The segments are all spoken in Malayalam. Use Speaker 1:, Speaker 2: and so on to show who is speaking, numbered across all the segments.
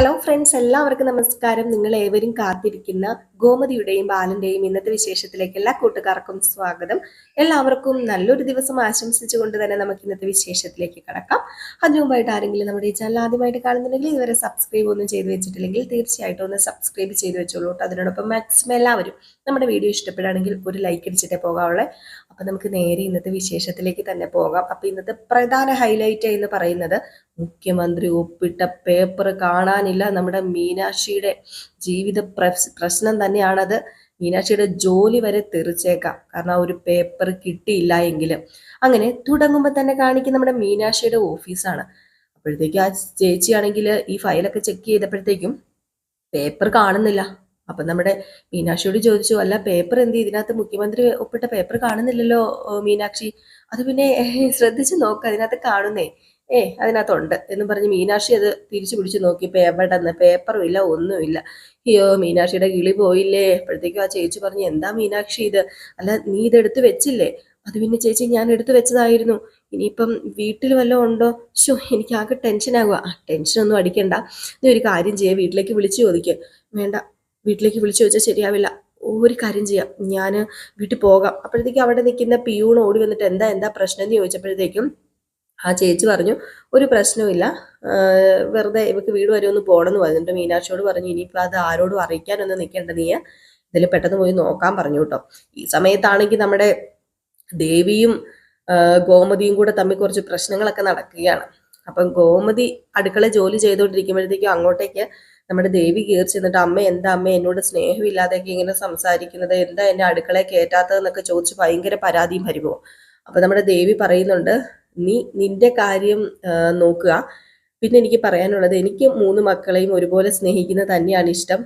Speaker 1: ഹലോ ഫ്രണ്ട്സ് എല്ലാവർക്കും നമസ്കാരം. നിങ്ങൾ ഏവരും കാത്തിരിക്കുന്ന ഗോമതിയുടെയും ബാലന്റെയും ഇന്നത്തെ വിശേഷത്തിലേക്ക് എല്ലാ കൂട്ടുകാർക്കും സ്വാഗതം. എല്ലാവർക്കും നല്ലൊരു ദിവസം ആശംസിച്ചുകൊണ്ട് തന്നെ നമുക്ക് ഇന്നത്തെ വിശേഷത്തിലേക്ക് കടക്കാം. അതിനുമുമ്പായിട്ട് ആരെങ്കിലും നമ്മുടെ ഈ ചാനൽ ആദ്യമായിട്ട് കാണുന്നുണ്ടെങ്കിൽ ഇതുവരെ സബ്സ്ക്രൈബ് ഒന്നും ചെയ്തു വെച്ചിട്ടില്ലെങ്കിൽ തീർച്ചയായിട്ടും ഒന്ന് സബ്സ്ക്രൈബ് ചെയ്ത് വെച്ചോളൂ അതിനോടൊപ്പം മാക്സിമം എല്ലാവരും നമ്മുടെ വീഡിയോ ഇഷ്ടപ്പെടുകയാണെങ്കിൽ ഒരു ലൈക്ക് അടിച്ചിട്ടേ പോകാവുള്ളേ. അപ്പം നമുക്ക് നേരെ ഇന്നത്തെ വിശേഷത്തിലേക്ക് തന്നെ പോകാം. അപ്പം ഇന്നത്തെ പ്രധാന ഹൈലൈറ്റ് എന്ന് പറയുന്നത് മുഖ്യമന്ത്രി ഒപ്പിട്ട പേപ്പർ കാണാനില്ല. നമ്മുടെ മീനാക്ഷിയുടെ ജീവിത പ്രശ്നം തന്നെയാണത്. മീനാക്ഷിയുടെ ജോലി വരെ തെറിച്ചേക്കാം. കാരണം ആ ഒരു പേപ്പർ കിട്ടിയില്ല എങ്കിൽ അങ്ങനെ തുടങ്ങുമ്പോൾ തന്നെ കാണിക്കുന്ന നമ്മുടെ മീനാക്ഷിയുടെ ഓഫീസാണ് അപ്പോഴത്തേക്കും ആ ചേച്ചിയാണെങ്കിൽ ഈ ഫയലൊക്കെ ചെക്ക് ചെയ്തപ്പോഴത്തേക്കും പേപ്പർ കാണുന്നില്ല. അപ്പം നമ്മുടെ മീനാക്ഷിയോട് ചോദിച്ചു അല്ല പേപ്പർ എന്ത് ഇതിനകത്ത് മുഖ്യമന്ത്രി ഒപ്പിട്ട പേപ്പർ കാണുന്നില്ലല്ലോ മീനാക്ഷി? അത് പിന്നെ ശ്രദ്ധിച്ചു നോക്ക് അതിനകത്ത് കാണുന്നേ ഏ അതിനകത്തുണ്ട് എന്ന് പറഞ്ഞ് മീനാക്ഷി അത് തിരിച്ചു പിടിച്ചു നോക്കിയപ്പോൾ എവിടെന്ന്? പേപ്പറും ഇല്ല ഒന്നുമില്ല അയ്യോ മീനാക്ഷിയുടെ കിളി പോയില്ലേ? അപ്പോഴത്തേക്കും ആ ചേച്ചി പറഞ്ഞു എന്താ മീനാക്ഷി ഇത്? അല്ല നീ ഇതെടുത്ത് വെച്ചില്ലേ? അത് പിന്നെ ചേച്ചി ഞാൻ എടുത്തു വെച്ചതായിരുന്നു. ഇനിയിപ്പം വീട്ടിൽ വല്ലതും ഉണ്ടോ? ഷോ എനിക്ക് ആകെ ടെൻഷൻ ടെൻഷനാകുക ടെൻഷൻ ഒന്നും അടിക്കണ്ട. നീ ഒരു കാര്യം ചെയ്യുക വീട്ടിലേക്ക് വിളിച്ചു ചോദിക്കുക വേണ്ട വീട്ടിലേക്ക് വിളിച്ചു ചോദിച്ചാൽ ശരിയാവില്ല. ഒരു കാര്യം ചെയ്യാം. ഞാൻ വീട്ടിൽ പോകാം. അപ്പോഴത്തേക്കും അവിടെ നിൽക്കുന്ന പിയൂൺ ഓടി വന്നിട്ട് എന്താ എന്താ പ്രശ്നം എന്ന് ചോദിച്ചപ്പോഴത്തേക്കും ആ ചേച്ചി പറഞ്ഞു ഒരു പ്രശ്നവും വെറുതെ ഇവക്ക് വീട് വരെ ഒന്ന് പോകണമെന്ന് പറഞ്ഞിട്ട് മീനാക്ഷിയോട് പറഞ്ഞു ഇനിയിപ്പോൾ അത് ആരോടും അറിയിക്കാനൊന്നും നിൽക്കേണ്ട നീ. ഇതിൽ പെട്ടെന്ന് പോയി നോക്കാൻ പറഞ്ഞു കേട്ടോ. ഈ സമയത്താണെങ്കിൽ നമ്മുടെ ദേവിയും ഗോമതിയും കൂടെ തമ്മിൽ കുറച്ച് പ്രശ്നങ്ങളൊക്കെ നടക്കുകയാണ്. അപ്പം ഗോമതി അടുക്കള ജോലി ചെയ്തുകൊണ്ടിരിക്കുമ്പോഴത്തേക്കും അങ്ങോട്ടേക്ക് നമ്മുടെ ദേവി കയറി ചെന്നിട്ട് അമ്മ എന്താ അമ്മ എന്നോട് സ്നേഹമില്ലാതെയൊക്കെ ഇങ്ങനെ സംസാരിക്കുന്നത്? എന്താ എന്നെ അടുക്കളയെ കയറ്റാത്തതെന്നൊക്കെ ചോദിച്ച് ഭയങ്കര പരാതിയും പരിഭവം അപ്പൊ നമ്മുടെ ദേവി പറയുന്നുണ്ട് നീ നിന്റെ കാര്യം നോക്കുക. പിന്നെ എനിക്ക് പറയാനുള്ളത് എനിക്ക് മൂന്ന് മക്കളെയും ഒരുപോലെ സ്നേഹിക്കുന്നത് തന്നെയാണ് ഇഷ്ടം.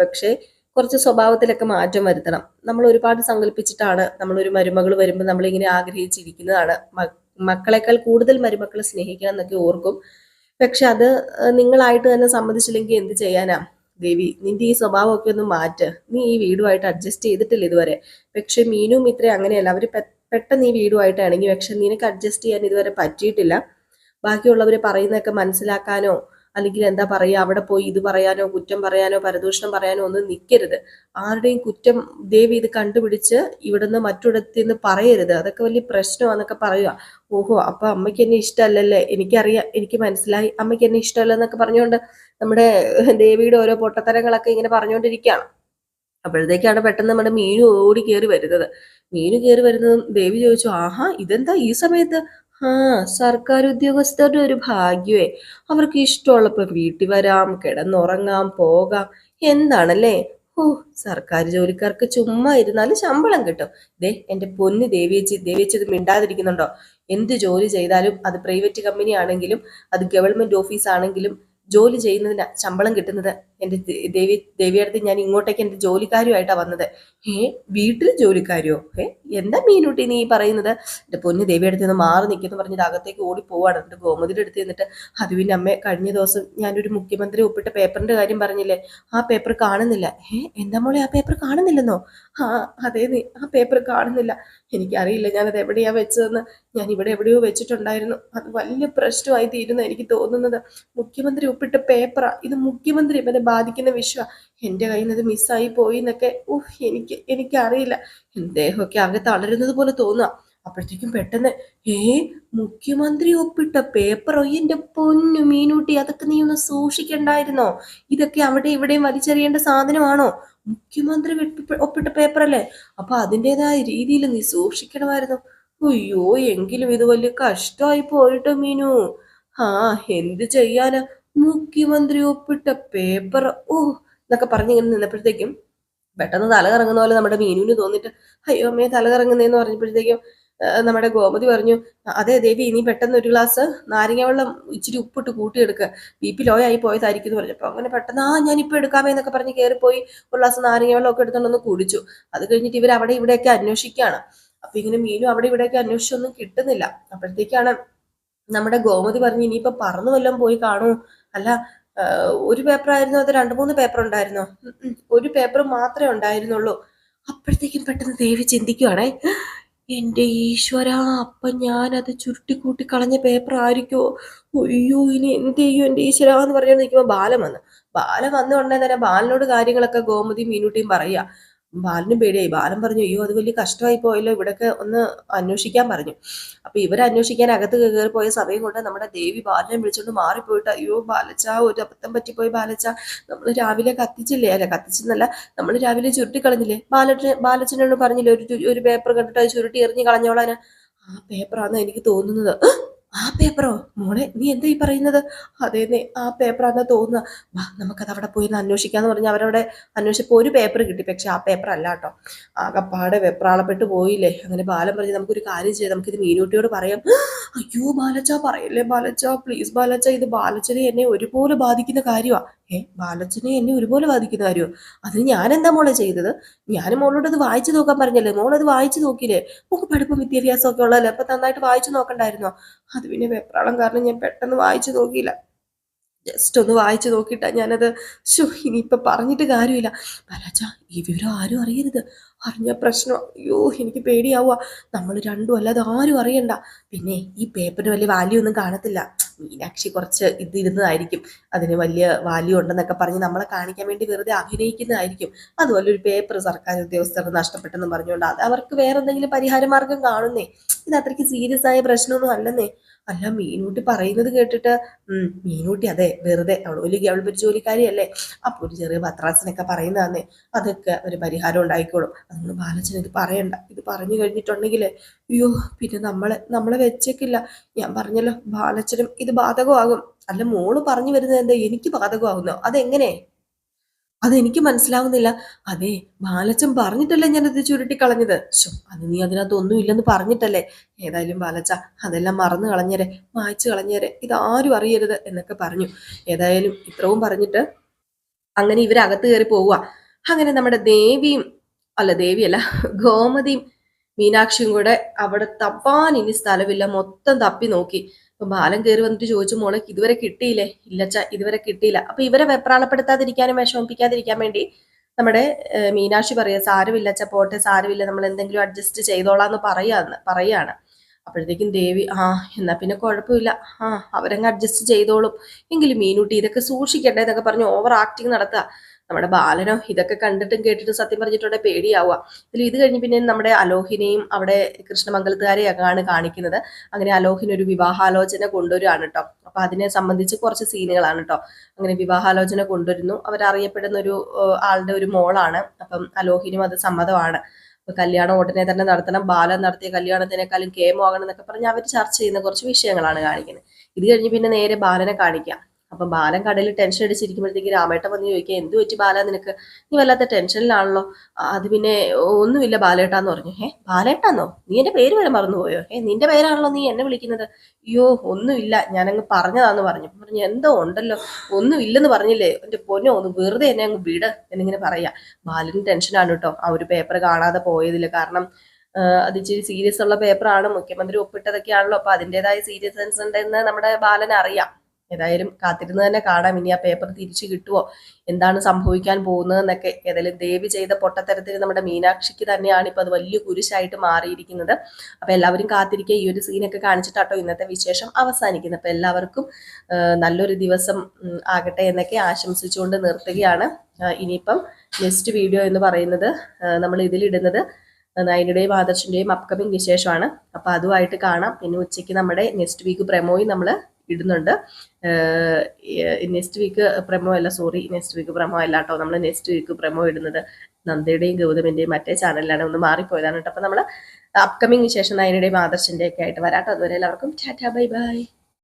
Speaker 1: പക്ഷേ കുറച്ച് സ്വഭാവത്തിലൊക്കെ മാറ്റം വരുത്തണം. നമ്മൾ ഒരുപാട് സങ്കല്പിച്ചിട്ടാണ് നമ്മളൊരു മരുമകൾ വരുമ്പോൾ നമ്മളിങ്ങനെ ആഗ്രഹിച്ചിരിക്കുന്നതാണ്. മക്കളെക്കാൾ കൂടുതൽ മരുമക്കളെ സ്നേഹിക്കണം എന്നൊക്കെ ഓർക്കും. പക്ഷെ അത് നിങ്ങളായിട്ട് തന്നെ സമ്മതിച്ചില്ലെങ്കിൽ എന്ത് ചെയ്യാനാ? ദേവി നിന്റെ ഈ സ്വഭാവമൊക്കെ ഒന്ന് മാറ്റ്. നീ ഈ വീടുമായിട്ട് അഡ്ജസ്റ്റ് ചെയ്തിട്ടില്ല ഇതുവരെ. പക്ഷെ മീനും ഇത്ര അങ്ങനെയല്ല. അവർ പെട്ടെന്ന് ഈ വീടുമായിട്ട് ഇണങ്ങി. പക്ഷെ നിനക്ക് അഡ്ജസ്റ്റ് ചെയ്യാൻ ഇതുവരെ പറ്റിയിട്ടില്ല. ബാക്കിയുള്ളവർ പറയുന്നതൊക്കെ മനസ്സിലാക്കാനോ അല്ലെങ്കിൽ എന്താ പറയുക അവിടെ പോയി ഇത് പറയാനോ കുറ്റം പറയാനോ പരദൂഷണം പറയാനോ ഒന്നും നിൽക്കരുത് ആരുടെയും കുറ്റം ദേവി ഇത് കണ്ടുപിടിച്ച് ഇവിടുന്ന് മറ്റൊരിടത്തു നിന്ന് പറയരുത്. അതൊക്കെ വലിയ പ്രശ്നമാണെന്നൊക്കെ പറയുക. ഓഹോ അപ്പൊ അമ്മയ്ക്ക് എന്നെ ഇഷ്ടമല്ലല്ലേ? എനിക്കറിയാം എനിക്ക് മനസ്സിലായി. അമ്മയ്ക്ക് എന്നെ ഇഷ്ടമല്ല എന്നൊക്കെ പറഞ്ഞുകൊണ്ട് നമ്മുടെ ദേവിയുടെ ഓരോ പൊട്ടത്തരങ്ങളൊക്കെ ഇങ്ങനെ പറഞ്ഞുകൊണ്ടിരിക്കുകയാണ്. അപ്പോഴത്തേക്കാണ് പെട്ടെന്ന് നമ്മുടെ മീനു ഓടി കയറി വരുന്നത്. മീനു കയറി വരുന്നതും ദേവി ചോദിച്ചു ആഹാ ഇതെന്താ ഈ സമയത്ത്? ആ സർക്കാർ ഉദ്യോഗസ്ഥരുടെ ഒരു ഭാഗ്യമേ അവർക്ക് ഇഷ്ടമുള്ളപ്പോൾ വീട്ടിൽ വരാം കിടന്നുറങ്ങാം പോകാം. എന്താണല്ലേ? ഓ സർക്കാർ ജോലിക്കാർക്ക് ചുമ്മാ ഇരുന്നാലും ശമ്പളം കിട്ടും. ദേ എന്റെ പൊന്ന് ദേവിയച്ചി ദേവിയച്ചി ഇത് മിണ്ടാതിരിക്കുന്നുണ്ടോ? എന്ത് ജോലി ചെയ്താലും അത് പ്രൈവറ്റ് കമ്പനി ആണെങ്കിലും അത് ഗവൺമെന്റ് ഓഫീസ് ആണെങ്കിലും ജോലി ചെയ്യുന്നതിന് ശമ്പളം കിട്ടുന്നത് എന്റെ ദേവി ദേവിയടുത്ത് ഞാൻ ഇങ്ങോട്ടേക്ക് എന്റെ ജോലിക്കാരുമായിട്ടാണ് വന്നത്. ഏ വീട്ടിൽ ജോലിക്കാരിയോ? ഏ എന്താ മീനുട്ടി നീ പറയുന്നത്? എന്റെ പൊന്ന് ദേവിയടുത്ത് നിന്ന് മാറി നിൽക്കുന്നു പറഞ്ഞിട്ട് അകത്തേക്ക് ഓടി പോവാണ് എന്റെ ഗോമതിയുടെ അടുത്ത് നിന്നിട്ട് അത് അമ്മ കഴിഞ്ഞ ദിവസം ഞാനൊരു മുഖ്യമന്ത്രി ഒപ്പിട്ട പേപ്പറിന്റെ കാര്യം പറഞ്ഞില്ലേ? ആ പേപ്പർ കാണുന്നില്ല. ഏ എന്താ മോളെ ആ പേപ്പർ കാണുന്നില്ലെന്നോ? ആ അതേ നീ ആ പേപ്പർ കാണുന്നില്ല. എനിക്കറിയില്ല ഞാനത് എവിടെയാണ് വെച്ചതെന്ന്. ഞാൻ ഇവിടെ എവിടെയോ വെച്ചിട്ടുണ്ടായിരുന്നു. അത് വലിയ പ്രശ്നമായി തീരുന്ന എനിക്ക് തോന്നുന്നത്. മുഖ്യമന്ത്രി ഒപ്പിട്ട പേപ്പറാ. ഇത് മുഖ്യമന്ത്രി ഇവനെ ബാധിക്കുന്ന വിഷയമാണ് എന്റെ കയ്യിൽ നിന്ന് മിസ്സായി പോയി എന്നൊക്കെ ഊഹ് എനിക്ക് എനിക്കറിയില്ല. ദേഹമൊക്കെ ആകെ തളരുന്നത് പോലെ തോന്നുക അപ്പോഴത്തേക്കും പെട്ടെന്ന് ഏ മുഖ്യമന്ത്രി ഒപ്പിട്ട പേപ്പറോ? എന്റെ പൊന്നു മീനൂട്ടി അതൊക്കെ നീ ഒന്ന് സൂക്ഷിക്കണ്ടായിരുന്നോ? ഇതൊക്കെ അവിടെ ഇവിടെയും വലിച്ചെറിയേണ്ട സാധനമാണോ? മുഖ്യമന്ത്രി ഒപ്പിട്ട പേപ്പറല്ലേ? അപ്പൊ അതിന്റെതായ രീതിയിൽ നീ സൂക്ഷിക്കണമായിരുന്നു. അയ്യോ എങ്കിലും ഇത് വലിയ കഷ്ടമായി പോയിട്ടോ മീനു. ആ എന്ത് ചെയ്യാനാ? മുഖ്യമന്ത്രി ഒപ്പിട്ട പേപ്പർ ഓ എന്നൊക്കെ പറഞ്ഞിങ്ങനെ നിന്നപ്പോഴത്തേക്കും പെട്ടെന്ന് തല കറങ്ങുന്ന പോലെ നമ്മുടെ മീനുവിന് തോന്നിട്ട് അയ്യോ അമ്മയെ തല കറങ്ങുന്നതെന്ന് പറഞ്ഞപ്പോഴത്തേക്കും നമ്മുടെ ഗോമതി പറഞ്ഞു അതെ ദേവി ഇനി പെട്ടെന്ന് ഒരു ഗ്ലാസ് നാരങ്ങ വെള്ളം ഇച്ചിരി ഉപ്പിട്ട് കൂട്ടിയെടുക്കുക ബി പി ലോ ആയി പോയതായിരിക്കും എന്ന് പറഞ്ഞപ്പോൾ അങ്ങനെ പെട്ടെന്ന് ആ ഇപ്പൊ എടുക്കാമേ എന്നൊക്കെ പറഞ്ഞ് പോയി ഒരു ഗ്ലാസ് നാരങ്ങ വെള്ളം ഒക്കെ എടുത്തോണ്ടൊന്ന് കുടിച്ചു. അത് കഴിഞ്ഞിട്ട് ഇവർ അവിടെ ഇവിടെയൊക്കെ അന്വേഷിക്കുകയാണ്. അപ്പൊ ഇങ്ങനെ മീനും അവിടെ ഇവിടെയൊക്കെ അന്വേഷിച്ചൊന്നും കിട്ടുന്നില്ല. അപ്പോഴത്തേക്കാണ് നമ്മുടെ ഗോമതി പറഞ്ഞു ഇനിയിപ്പൊ പറന്നു വല്ലതും പോയി കാണൂ. അല്ല ഒരു പേപ്പർ ആയിരുന്നു അത് രണ്ട് മൂന്ന് പേപ്പർ ഉണ്ടായിരുന്നോ ഒരു പേപ്പർ മാത്രമേ ഉണ്ടായിരുന്നുള്ളൂ. അപ്പോഴത്തേക്കും പെട്ടെന്ന് ദേവി ചിന്തിക്കുവാണേ എന്റെ ഈശ്വര അപ്പം ഞാനത് ചുരുട്ടിക്കൂട്ടി കളഞ്ഞ പേപ്പർ ആയിരിക്കുമോ അയ്യോ ഇനി എന്ത് ചെയ്യും എന്റെ ഈശ്വര എന്ന് പറഞ്ഞു നിൽക്കുമ്പോൾ ബാലം വന്നു. ബാലം വന്ന ഉടനെ തന്നെ ബാലനോട് കാര്യങ്ങളൊക്കെ ഗോമതിയും മീനുട്ടിയും പറയുക ബാലനും പേടിയായി. ബാലൻ പറഞ്ഞു അയ്യോ അത് വലിയ കഷ്ടമായി പോയല്ലോ ഇവിടൊക്കെ ഒന്ന് അന്വേഷിക്കാൻ പറഞ്ഞു. അപ്പൊ ഇവർ അന്വേഷിക്കാൻ അകത്ത് കയറി പോയ സമയം കൊണ്ട് നമ്മുടെ ദേവി ബാലനെ വിളിച്ചുകൊണ്ട് മാറിപ്പോയിട്ട് അയ്യോ ബാലച്ച ഒരു അബദ്ധം പറ്റിപ്പോയി ബാലച്ച നമ്മൾ രാവിലെ കത്തിച്ചില്ലേ? അല്ല കത്തിച്ചെന്നല്ല നമ്മൾ രാവിലെ ചുരുട്ടി കളഞ്ഞില്ലേ ബാലച്ചന് ബാലച്ചനോട് പറഞ്ഞില്ലേ ഒരു ഒരു പേപ്പർ കണ്ടിട്ട് അത് ചുരുട്ടി എറിഞ്ഞ് കളഞ്ഞോളാന്. ആ പേപ്പറാണെന്ന് എനിക്ക് തോന്നുന്നത്. "ഹ്! ആ പേപ്പറോ? മോളെ നീ എന്താ ഈ പറയുന്നത്? അതേന്നെ ആ പേപ്പറാന്ന് തോന്നുക വാ നമുക്കത് അവിടെ പോയി ഒന്ന് അന്വേഷിക്കാന്ന് പറഞ്ഞ് അവരവിടെ അന്വേഷിച്ചപ്പോൾ ഒരു പേപ്പർ കിട്ടി. പക്ഷെ ആ പേപ്പർ അല്ല കേട്ടോ. ആകപ്പാടെ വെപ്രാളപ്പെട്ട് പോയില്ലേ. അങ്ങനെ ബാലൻ പറഞ്ഞ് നമുക്കൊരു കാര്യം ചെയ്യാം. നമുക്കിത് മീനൂട്ടിയോട് പറയാം. അയ്യോ ബാലച്ച പറയല്ലേ ബാലച്ച? പ്ലീസ് ബാലച്ച ഇത് ബാലച്ചനെ എന്നെ ഒരുപോലെ ബാധിക്കുന്ന കാര്യമാണ് ഏ ബാലച്ചനെ എന്നെ ഒരുപോലെ ബാധിക്കുന്ന കാര്യമോ അതിന് ഞാൻ എന്താ മോളെ ചെയ്തത്? ഞാൻ മോളോട് അത് വായിച്ചു നോക്കാൻ പറഞ്ഞല്ലേ? മോളത് വായിച്ചു നോക്കിയില്ലേ? നമുക്ക് പഠിപ്പും വിദ്യാഭ്യാസം ഒക്കെ ഉള്ളതല്ലേ? അപ്പൊ നന്നായിട്ട് വായിച്ചു നോക്കണ്ടായിരുന്നോ? അത് പിന്നെ വെപ്രാളം കാരണം ഞാൻ പെട്ടെന്ന് വായിച്ചു നോക്കിയില്ല. ജസ്റ്റ് ഒന്ന് വായിച്ചു നോക്കിയിട്ടാ ഞാനത് ഷോ ഇനിയിപ്പൊ പറഞ്ഞിട്ട് കാര്യമില്ല. ബാലാച്ച ഈ വിവരം ആരും അറിയരുത്. അറിഞ്ഞ പ്രശ്നം. അയ്യോ എനിക്ക് പേടിയാവുക. നമ്മൾ രണ്ടും അല്ലാതെ ആരും അറിയണ്ട. പിന്നെ ഈ പേപ്പറിന് വലിയ വാല്യൂ ഒന്നും കാണത്തില്ല. മീനാക്ഷി കുറച്ച് ഇതിരുന്നതായിരിക്കും അതിന് വലിയ വാല്യൂ ഉണ്ടെന്നൊക്കെ പറഞ്ഞ് നമ്മളെ കാണിക്കാൻ വേണ്ടി വെറുതെ അഭിനയിക്കുന്നതായിരിക്കും. അതുപോലെ ഒരു പേപ്പർ സർക്കാർ ഉദ്യോഗസ്ഥർ നഷ്ടപ്പെട്ടെന്ന് പറഞ്ഞുകൊണ്ട് അത് അവർക്ക് വേറെ എന്തെങ്കിലും പരിഹാര മാർഗം കാണുന്നേ. ഇത് അത്രയ്ക്ക് സീരിയസ് ആയ പ്രശ്നമൊന്നും അല്ലെന്നേ. അല്ല മീനൂട്ടി പറയുന്നത് കേട്ടിട്ട് മീനൂട്ടി അതെ വെറുതെ അവൾ ഒരു ജോലിക്കാരിയല്ലേ. അപ്പൊ ഒരു ചെറിയ പത്രാസിനൊക്കെ പറയുന്നതാന്നേ. അതൊക്കെ ഒരു പരിഹാരം ഉണ്ടായിക്കോളും. അതുകൊണ്ട് ബാലച്ചൻ ഇത് പറയണ്ട. ഇത് പറഞ്ഞു കഴിഞ്ഞിട്ടുണ്ടെങ്കിൽ അയ്യോ പിന്നെ നമ്മളെ നമ്മളെ വെച്ചേക്കില്ല. ഞാൻ പറഞ്ഞല്ലോ ബാലച്ചനും ഇത് ബാധകമാകും. അല്ല മോൾ പറഞ്ഞു വരുന്നത് എന്താ? എനിക്ക് ബാധകമാകുന്നോ? അതെങ്ങനെ? അതെനിക്ക് മനസ്സിലാവുന്നില്ല. അതെ ബാലച്ചൻ പറഞ്ഞിട്ടല്ലേ ഞാനത് ചുരുട്ടി കളഞ്ഞത്. അത് നീ അതിനകത്ത് ഒന്നും ഇല്ലെന്ന് പറഞ്ഞിട്ടല്ലേ? ഏതായാലും ബാലച്ച അതെല്ലാം മറന്നു കളഞ്ഞേരെ മായ്ച്ചു കളഞ്ഞേരെ. ഇതാരും അറിയരുത് എന്നൊക്കെ പറഞ്ഞു. ഏതായാലും ഇത്രവും പറഞ്ഞിട്ട് അങ്ങനെ ഇവരകത്ത് കയറി പോവുക. അങ്ങനെ നമ്മുടെ ദേവിയും അല്ല ദേവിയല്ല ഗോമതിയും മീനാക്ഷിയും കൂടെ അവിടെ തപ്പാൻ ഇനി സ്ഥലമില്ല. മൊത്തം തപ്പി നോക്കി. അപ്പൊ ബാലൻ കയറി വന്നിട്ട് ചോദിച്ചു മോളെ ഇതുവരെ കിട്ടിയില്ലേ? ഇല്ലച്ച ഇതുവരെ കിട്ടിയില്ല. അപ്പൊ ഇവരെ വെപ്രാളപ്പെടുത്താതിരിക്കാനും വിഷമിപ്പിക്കാതിരിക്കാൻ വേണ്ടി നമ്മുടെ മീനാക്ഷി പറയാ സാരമില്ലച്ച പോട്ടെ സാരമില്ല നമ്മൾ എന്തെങ്കിലും അഡ്ജസ്റ്റ് ചെയ്തോളാം എന്ന് പറയാന്ന് പറയാണ് അപ്പോഴത്തേക്കും ദേവി ആ എന്നാ പിന്നെ കുഴപ്പമില്ല. ആ അവരങ്ങ് അഡ്ജസ്റ്റ് ചെയ്തോളും. എങ്കിലും മീനൂട്ടി ഇതൊക്കെ സൂക്ഷിക്കട്ടെ എന്നൊക്കെ പറഞ്ഞ് ഓവർ ആക്ടിങ് നടത്തുക നമ്മുടെ ബാലനോ ഇതൊക്കെ കണ്ടിട്ടും കേട്ടിട്ടും സത്യം പറഞ്ഞിട്ടുണ്ടെ പേടിയാവുക. ഇതിൽ ഇത് കഴിഞ്ഞ് പിന്നെ നമ്മുടെ അലോഹിനെയും അവിടെ കൃഷ്ണമംഗലത്തുകാരെയൊക്കെയാണ് കാണിക്കുന്നത്. അങ്ങനെ അലോഹിന് ഒരു വിവാഹാലോചന കൊണ്ടുവരികയാണ് കേട്ടോ അപ്പൊ അതിനെ സംബന്ധിച്ച് കുറച്ച് സീനുകളാണ് കേട്ടോ അങ്ങനെ വിവാഹാലോചന കൊണ്ടുവരുന്നു. അവരറിയപ്പെടുന്ന ഒരു ആളുടെ ഒരു മോളാണ്. അപ്പം അലോഹിനും അത് സമ്മതമാണ്. കല്യാണം ഉടനെ തന്നെ നടത്തണം ബാലം നടത്തിയ കല്യാണത്തിനേക്കാളും കേമമാകണം എന്നൊക്കെ പറഞ്ഞ് അവർ ചർച്ച ചെയ്യുന്ന കുറച്ച് വിഷയങ്ങളാണ് കാണിക്കുന്നത്. ഇത് കഴിഞ്ഞ് പിന്നെ നേരെ ബാലനെ കാണിക്കാം. അപ്പൊ ബാലൻ കടയിൽ ടെൻഷൻ അടിച്ചിരിക്കുമ്പോഴത്തേക്ക് രാമേട്ടൻ വന്ന് ചോദിക്കുക എന്ത് പറ്റി ബാല നിനക്ക്? നീ വല്ലാത്ത ടെൻഷനിലാണല്ലോ "ആ, അത് പിന്നെ ഒന്നുമില്ല ബാലേട്ടാന്ന് പറഞ്ഞു. ഏ ബാലേട്ടാന്നോ? നീ എന്റെ പേര് വരെ മറന്നുപോയോ? ഏ നിന്റെ പേരാണല്ലോ നീ എന്നെ വിളിക്കുന്നത്. അയ്യോ ഒന്നുമില്ല. ഞാനങ്ങ് പറഞ്ഞതാന്ന് പറഞ്ഞു. പറഞ്ഞു എന്തോ ഉണ്ടല്ലോ. ഒന്നും ഇല്ലെന്ന് പറഞ്ഞില്ലേ. എന്റെ പൊന്നോ ഒന്ന് വെറുതെ എന്നെ അങ്ങ് വിട് എന്നിങ്ങനെ പറയാ. ബാലിന് ടെൻഷനാണ് കേട്ടോ ആ ഒരു പേപ്പർ കാണാതെ പോയതിൽ കാരണം അത് ഇച്ചിരി സീരിയസ് ഉള്ള പേപ്പറാണ് മുഖ്യമന്ത്രി ഒപ്പിട്ടതൊക്കെയാണല്ലോ. അപ്പൊ അതിന്റെതായ സീരിയസ്നെസ് ഉണ്ടെന്ന് നമ്മുടെ ബാലൻ അറിയാം ഏതായാലും കാത്തിരുന്ന് തന്നെ കാണാം. ഇനി ആ പേപ്പർ തിരിച്ചു കിട്ടുമോ എന്താണ് സംഭവിക്കാൻ പോകുന്നതെന്നൊക്കെ ഏതായാലും ദേവി ചെയ്ത പൊട്ടത്തരത്തിൽ നമ്മുടെ മീനാക്ഷിക്ക് തന്നെയാണ് ഇപ്പൊ അത് വലിയ കുരിശായിട്ട് മാറിയിരിക്കുന്നത്. അപ്പൊ എല്ലാവരും കാത്തിരിക്കുക ഈ ഒരു സീനൊക്കെ കാണിച്ചിട്ടാട്ടോ ഇന്നത്തെ വിശേഷം അവസാനിക്കുന്നത്. അപ്പൊ എല്ലാവർക്കും നല്ലൊരു ദിവസം ആകട്ടെ എന്നൊക്കെ ആശംസിച്ചുകൊണ്ട് നിർത്തുകയാണ്. ഇനിയിപ്പം നെക്സ്റ്റ് വീഡിയോ എന്ന് പറയുന്നത് നമ്മൾ ഇതിലിടുന്നത് നയനുടെയും ആദർശിന്റെയും അപ്കമിങ് വിശേഷമാണ്. അപ്പൊ അതുമായിട്ട് കാണാം. പിന്നെ ഉച്ചയ്ക്ക് നമ്മുടെ നെക്സ്റ്റ് വീക്ക് പ്രമോയും നമ്മൾ ഇടുന്നുണ്ട്. നെക്സ്റ്റ് വീക്ക് പ്രമോ അല്ല സോറി നെക്സ്റ്റ് വീക്ക് പ്രമോ അല്ല കേട്ടോ നമ്മൾ നെക്സ്റ്റ് വീക്ക് പ്രമോ ഇടുന്നത് നന്ദയുടെയും ഗൗതമിന്റെയും മറ്റേ ചാനലിലാണ് ഒന്ന് മാറിപ്പോയതാണ് കേട്ടോ അപ്പം നമ്മൾ അപ്കമിങ് വിശേഷം നയനയുടെയും ആദർശന്റെയൊക്കെ ആയിട്ട് വരാട്ടോ. അതുവരെ എല്ലാവർക്കും ടാറ്റാ ബൈ ബൈ.